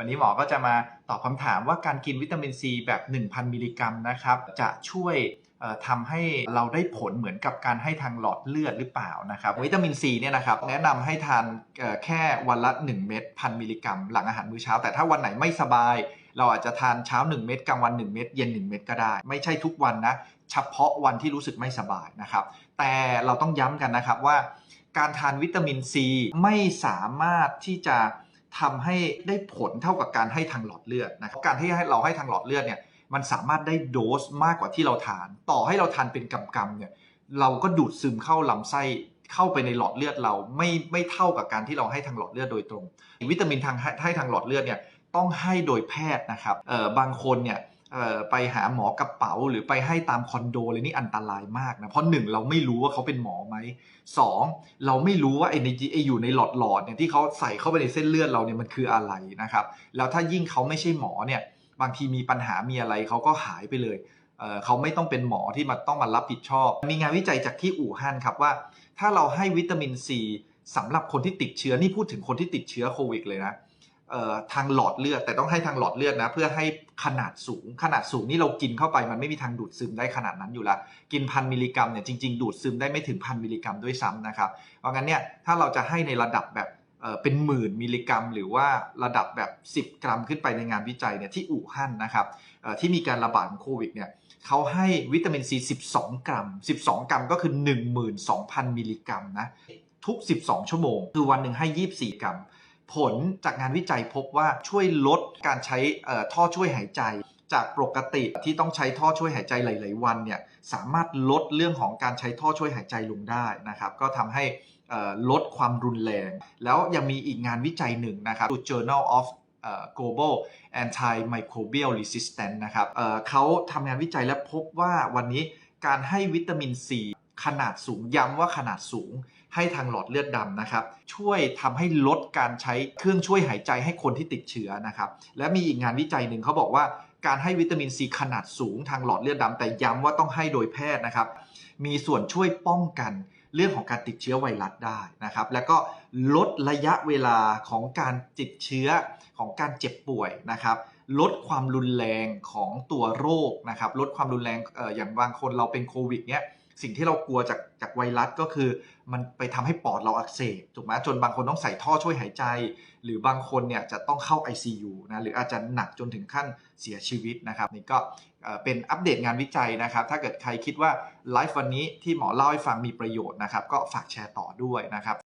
วันนี้หมอก็จะมาตอบคำถามว่าการกินวิตามินซีแบบ 1,000 มิลลิกรัมนะครับ จะช่วยทำให้เราได้ผลเหมือนกับการให้ทางหลอดเลือดหรือเปล่านะครับ วิตามินซีเนี่ยนะครับแนะนำให้ทานแค่วันละ 1 เม็ดพันมิลลิกรัม หลังอาหารมื้อเช้า แต่ถ้าวันไหนไม่สบาย เราอาจจะทานเช้า 1 เม็ดกลางวัน 1 เม็ดเย็น 1 เม็ดก็ได้ ไม่ใช่ทุกวันนะเฉพาะวันที่รู้สึกไม่สบายนะครับ แต่เราต้องย้ำกันนะครับว่า การทานวิตามินซีไม่สามารถที่จะ ทำให้ได้ผลเท่ากับการให้ทางหลอดเลือดนะครับการที่ให้เราให้ทางหลอดเลือดเนี่ยมันสามารถได้โดสมากกว่าที่เราทาน ต่อให้เราทานเป็นกำๆเนี่ยเราก็ดูดซึมเข้าลำไส้เข้าไปในหลอดเลือดเราไม่ไม่เท่ากับการที่เราให้ทางหลอดเลือดโดยตรง วิตามินทางให้ทางหลอดเลือดเนี่ยต้องให้โดยแพทย์นะครับเอ่อบางคนเนี่ย ไปหาหมอกระเป๋าหรือไปให้ตามคอนโดเลยนี่อันตรายมากนะเพราะหนึ่งเราไม่รู้ว่าเขาเป็นหมอไหมสองเราไม่รู้ว่าไอ้ในไอ้อยู่ในหลอดหลอดเนี่ยที่เขาใส่เข้าไปในเส้นเลือดเราเนี่ยมันคืออะไรนะครับ แล้วถ้ายิ่งเขาไม่ใช่หมอเนี่ยบางทีมีปัญหามีอะไรเขาก็หายไปเลยเเขาไม่ต้องเป็นหมอที่มาต้องมารับผิดชอบ มีงานวิจัยจากที่อู่ฮั่นครับว่า ถ้าเราให้วิตามินซีสำหรับคนที่ติดเชื้อนี่พูดถึงคนที่ติดเชื้อโควิดเลยนะ ทางหลอดเลือดแต่ต้องให้ทางหลอดเลือดนะ เพื่อให้ขนาดสูงขนาดสูงนี่เรากินเข้าไปมันไม่มีทางดูดซึมได้ขนาดนั้นอยู่ล้วกินพันมิลลิกรัมเนี่ยจริงๆ ดูดซึมได้ไม่ถึงพันมิลลิกรัมด้วยซ้ำนะครับเพราะงั้นเนี่ยถ้าเราจะให้ในระดับแบบเเป็นหมื่นมิลลิกรัม หรือว่าระดับแบบ 10 กรัมขึ้นไปในงานวิจัยเนี่ยที่อู่ฮั่นนะครับที่มีการระบาดของโควิดเนี่ยเขาให้วิตามินซี 12 กรัม 12 กรัมก็คือ 12,000 มิลลิกรัมนะทุก 12 ชั่วโมง คือวันหนึ่งให้ 24 กรัม ผลจากงานวิจัยพบว่าช่วยลดการใช้ท่อช่วยหายใจ จากปกติที่ต้องใช้ท่อช่วยหายใจหลาย ๆ วันเนี่ยสามารถลดเรื่องของการใช้ท่อช่วยหายใจลงได้นะครับก็ทำให้ลดความรุนแรง แล้วยังมีอีกงานวิจัยหนึ่งนะครับ Journal of Global Antimicrobial Resistance นะครับเอ่อเขาทำงานวิจัยและพบว่าวันนี้การให้วิตามินซี ขนาดสูงย้ำว่าขนาดสูงให้ทางหลอดเลือดดำนะครับ ช่วยทำให้ลดการใช้เครื่องช่วยหายใจให้คนที่ติดเชื้อนะครับ และมีอีกงานวิจัยหนึ่งเขาบอกว่าการให้วิตามินซีขนาดสูงทางหลอดเลือดดำแต่ย้ำว่าต้องให้โดยแพทย์นะครับ มีส่วนช่วยป้องกันเรื่องของการติดเชื้อไวรัสได้นะครับ แล้วก็ลดระยะเวลาของการติดเชื้อของการเจ็บป่วยนะครับ ลดความรุนแรงของตัวโรคนะครับ ลดความรุนแรงอออย่างบางคนเราเป็นโควิดเนี้ย สิ่งที่เรากลัวจากจากไวรัสก็คือ มันไปทำให้ปอดเราอักเสบถูกไหมจนบางคนต้องใส่ท่อช่วยหายใจ หรือบางคนเนี่ยจะต้องเข้า ICU นะหรืออาจจะหนักจนถึงขั้นเสียชีวิตนะครับนี่ก็เอ่อเป็นอัปเดตงานวิจัยนะครับ ถ้าเกิดใครคิดว่าไลฟ์วันนี้ที่หมอเล่าให้ฟังมีประโยชน์นะครับ ก็ฝากแชร์ต่อด้วยนะครับ